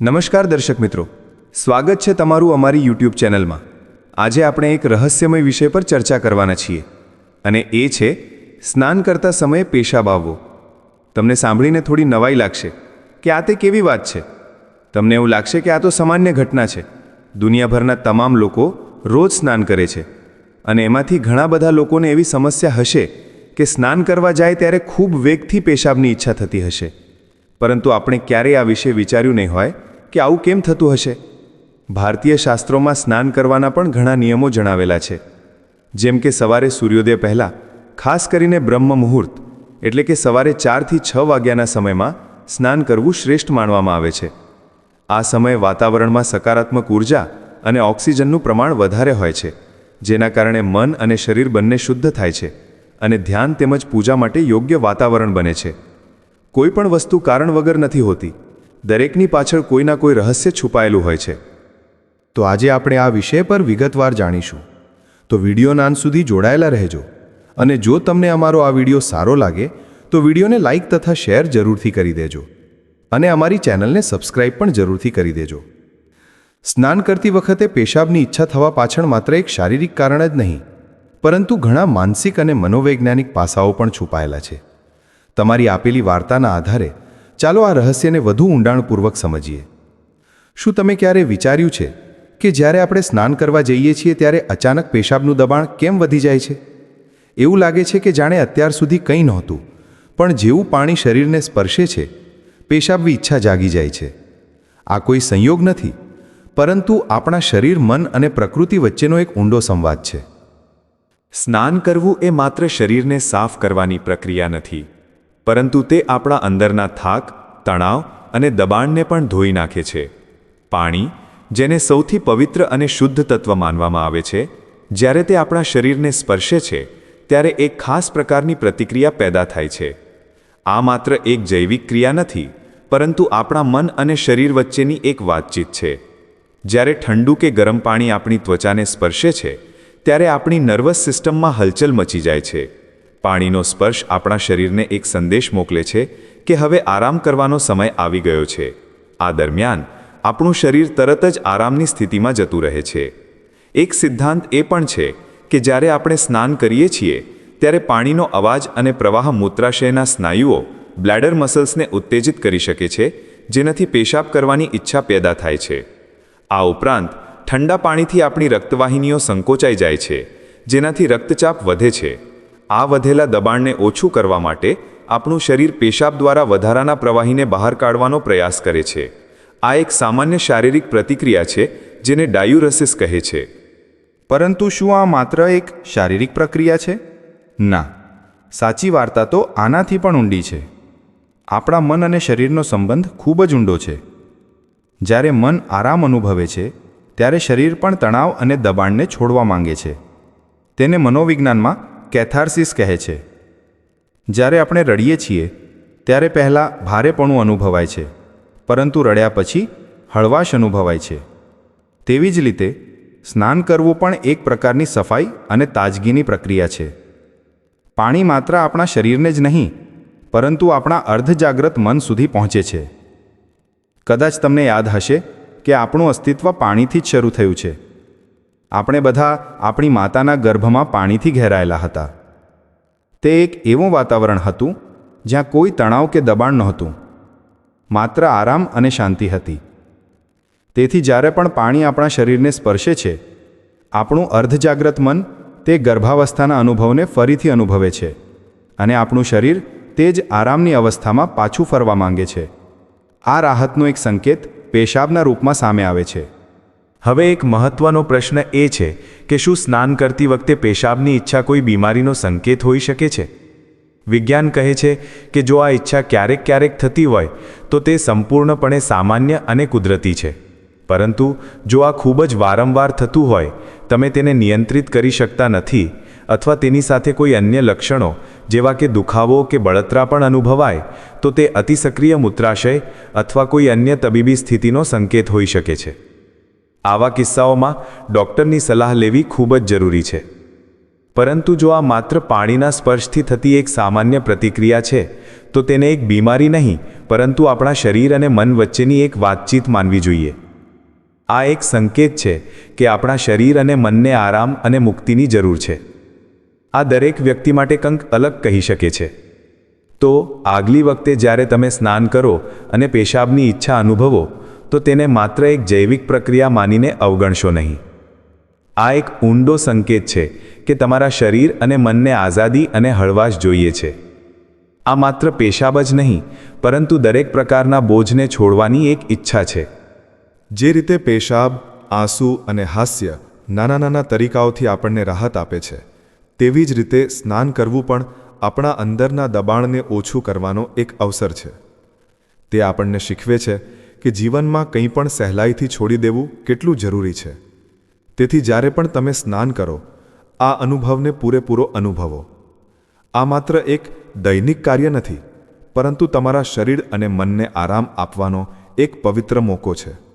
નમસ્કાર દર્શક મિત્રો. સ્વાગત છે તમારું અમારી યુટ્યુબ ચેનલમાં. આજે આપણે એક રહસ્યમય વિષય પર ચર્ચા કરવાના છીએ. અને એ છે, સ્નાન કરતા સમયે પેશાબ આવવો તમને સાંભળીને થોડી નવાઈ લાગશે. કે આ તે કેવી વાત છે? તમને એવું લાગશે કે આ તો સામાન્ય ઘટના છે. દુનિયાભરના તમામ લોકો રોજ સ્નાન કરે છે. અને એમાંથી ઘણા બધા લોકોને એવી સમસ્યા હશે કે સ્નાન કરવા જાય ત્યારે ખૂબ વેગથી પેશાબની ઈચ્છા થતી હશે. પરંતુ આપણે ક્યારેય આ વિશે વિચાર્યું નહીં હોય કે આવું કેમ થતું હશે? ભારતીય શાસ્ત્રોમાં સ્નાન કરવાના પણ ઘણા નિયમો જણાવેલા છે. જેમ કે સવારે સૂર્યોદય પહેલાં, ખાસ કરીને બ્રહ્મ મુહૂર્ત, એટલે કે સવારે ચારથી છ વાગ્યાના સમયમાં, સ્નાન કરવું શ્રેષ્ઠ માનવામાં આવે છે. આ સમયે વાતાવરણમાં સકારાત્મક ઊર્જા અને ઓક્સિજનનું પ્રમાણ વધારે હોય છે, જેના કારણે મન અને શરીર બંને શુદ્ધ થાય છે અને ધ્યાન તેમજ પૂજા માટે યોગ્ય વાતાવરણ બને છે. કોઈ પણ વસ્તુ કારણ વગર નથી હોતી. દરેકની પાછળ કોઈના કોઈ રહસ્ય છુપાયેલું હોય છે. તો આજે આપણે આ વિષય પર વિગતવાર જાણીશું. તો વિડીયોના અંત સુધી જોડાયેલા રહેજો. અને જો તમને અમારો આ વીડિયો સારો લાગે, તો વિડીયોને લાઇક તથા શેર જરૂરથી કરી દેજો. અને અમારી ચેનલને સબસ્ક્રાઇબ પણ જરૂરથી કરી દેજો. સ્નાન કરતી વખતે પેશાબની ઈચ્છા થવા પાછળ માત્ર એક શારીરિક કારણ જ નહીં, પરંતુ ઘણા માનસિક અને મનોવૈજ્ઞાનિક પાસાઓ પણ છુપાયેલા છે. તમારી આપેલી વાર્તાના આધારે ચાલો આ રહસ્યને વધુ ઊંડાણપૂર્વક સમજીએ. શું તમે ક્યારે વિચાર્યું છે કે જ્યારે આપણે સ્નાન કરવા જઈએ છીએ ત્યારે અચાનક પેશાબનું દબાણ કેમ વધી જાય છે? એવું લાગે છે કે જાણે અત્યાર સુધી કંઈ નહોતું, પણ જેવું પાણી શરીરને સ્પર્શે છે, પેશાબની ઈચ્છા જાગી જાય છે. આ કોઈ સંયોગ નથી, પરંતુ આપણા શરીર, મન અને પ્રકૃતિ વચ્ચેનો એક ઊંડો સંવાદ છે. સ્નાન કરવું એ માત્ર શરીરને સાફ કરવાની પ્રક્રિયા નથી પરંતુ તે આપણા અંદરના થાક, તણાવ અને દબાણને પણ ધોઈ નાખે છે. પાણી, જેને સૌથી પવિત્ર અને શુદ્ધ તત્વ માનવામાં આવે છે, જ્યારે તે આપણા શરીરને સ્પર્શે છે, ત્યારે એક ખાસ પ્રકારની પ્રતિક્રિયા પેદા થાય છે. આ માત્ર એક જૈવિક ક્રિયા નથી, પરંતુ આપણા મન અને શરીર વચ્ચેની એક વાતચીત છે. જ્યારે ઠંડુ કે ગરમ પાણી આપણી ત્વચાને સ્પર્શે છે, ત્યારે આપણી નર્વસ સિસ્ટમમાં હલચલ મચી જાય છે. પાણીનો સ્પર્શ આપણા શરીરને એક સંદેશ મોકલે છે કે હવે આરામ કરવાનો સમય આવી ગયો છે. આ દરમિયાન, આપણું શરીર તરત જ આરામની સ્થિતિમાં જતું રહે છે. એક સિદ્ધાંત એ પણ છે કે જ્યારે આપણે સ્નાન કરીએ છીએ, ત્યારે પાણીનો અવાજ અને પ્રવાહ મૂત્રાશયના સ્નાયુઓ, બ્લેડર મસલ્સને ઉત્તેજિત કરી શકે છે, જેનાથી પેશાબ કરવાની ઈચ્છા પેદા થાય છે. આ ઉપરાંત, ઠંડા પાણીથી આપણી રક્તવાહિનીઓ સંકોચાઈ જાય છે, જેનાથી રક્તચાપ વધે છે. આ વધેલા દબાણને ઓછું કરવા માટે આપણું શરીર પેશાબ દ્વારા વધારાના પ્રવાહીને બહાર કાઢવાનો પ્રયાસ કરે છે. આ એક સામાન્ય શારીરિક પ્રતિક્રિયા છે, જેને ડાયુરસિસ કહે છે. પરંતુ શું આ માત્ર એક શારીરિક પ્રક્રિયા છે? ના. સાચી વાર્તા તો આનાથી પણ ઊંડી છે. આપણા મન અને શરીરનો સંબંધ ખૂબ જ ઊંડો છે. જ્યારે મન આરામ અનુભવે છે, ત્યારે શરીર પણ તણાવ અને દબાણને છોડવા માંગે છે. તેને મનોવિજ્ઞાનમાં કેથાર્સિસ કહે છે. જ્યારે આપણે રડીએ છીએ, ત્યારે પહેલાં ભારેપણું અનુભવાય છે, પરંતુ રડ્યા પછી હળવાશ અનુભવાય છે. તેવી જ રીતે, સ્નાન કરવું પણ એક પ્રકારની સફાઈ અને તાજગીની પ્રક્રિયા છે. પાણી માત્ર આપણા શરીરને જ નહીં, પરંતુ આપણા અર્ધજાગ્રત મન સુધી પહોંચે છે. કદાચ તમને યાદ હશે કે આપણું અસ્તિત્વ પાણીથી જ શરૂ થયું છે. આપણે બધા આપણી માતાના ગર્ભમાં પાણીથી ઘેરાયેલા હતા. તે એક એવું વાતાવરણ હતું, જ્યાં કોઈ તણાવ કે દબાણ નહોતું. માત્ર આરામ અને શાંતિ હતી. તેથી જ્યારે પણ પાણી આપણા શરીરને સ્પર્શે છે, આપણું અર્ધજાગ્રત મન તે ગર્ભાવસ્થાના અનુભવને ફરીથી અનુભવે છે અને આપણું શરીર તે જ આરામની અવસ્થામાં પાછું ફરવા માંગે છે. આ રાહતનો એક સંકેત પેશાબના રૂપમાં સામે આવે છે. હવે એક મહત્વનો પ્રશ્ન એ છે કે શું સ્નાન કરતી વખતે પેશાબની ઈચ્છા કોઈ બીમારીનો સંકેત હોઈ શકે છે? વિજ્ઞાન કહે છે કે જો આ ઈચ્છા ક્યારેક ક્યારેક થતી હોય, તો તે સંપૂર્ણપણે સામાન્ય અને કુદરતી છે. પરંતુ જો આ ખૂબ જ વારંવાર થતું હોય, તમે તેને નિયંત્રિત કરી શકતા નથી અથવા તેની સાથે કોઈ અન્ય લક્ષણો, જેવા કે દુખાવો કે બળતરા પણ અનુભવાય, તો તે અતિસક્રિય મૂત્રાશય અથવા કોઈ અન્ય તબીબી સ્થિતિનો સંકેત હોઈ શકે છે. આવા કિસ્સાઓમાં ડૉક્ટરની સલાહ લેવી ખૂબ જ જરૂરી છે. પરંતુ જો આ માત્ર પાણીના સ્પર્શથી થતી એક સામાન્ય પ્રતિક્રિયા છે, તો તેને એક બીમારી નહીં, પરંતુ આપણા શરીર અને મન વચ્ચેની એક વાતચીત માનવી જોઈએ. આ એક સંકેત છે કે આપણા શરીર અને મનને આરામ અને મુક્તિની જરૂર છે. આ દરેક વ્યક્તિ માટે કંઈક અલગ કહી શકે છે. તો આગલી વખતે જ્યારે તમે સ્નાન કરો અને પેશાબની ઈચ્છા અનુભવો તો તેને માત્ર એક જૈવિક પ્રક્રિયા માનીને અવગણશો નહીં. આ એક ઊંડો સંકેત છે કે તમારા શરીર અને મનને આઝાદી અને હળવાશ જોઈએ છે. આ માત્ર પેશાબ જ નહીં, પરંતુ દરેક પ્રકારના બોજને છોડવાની એક ઈચ્છા છે. જે રીતે પેશાબ, આંસુ અને હાસ્ય નાના નાના તરીકાઓથી આપણને રાહત આપે છે, તેવી જ રીતે સ્નાન કરવું પણ આપણા અંદરના દબાણને ઓછું કરવાનો એક અવસર છે. તે આપણને શીખવે છે કે જીવનમાં કંઈ પણ સહેલાઈથી છોડી દેવું કેટલું જરૂરી છે? તેથી જ્યારે પણ તમે સ્નાન કરો, આ અનુભવને પૂરેપૂરો અનુભવો. આ માત્ર એક દૈનિક કાર્ય નથી, પરંતુ તમારા શરીર અને મનને આરામ આપવાનો એક પવિત્ર મોકો છે.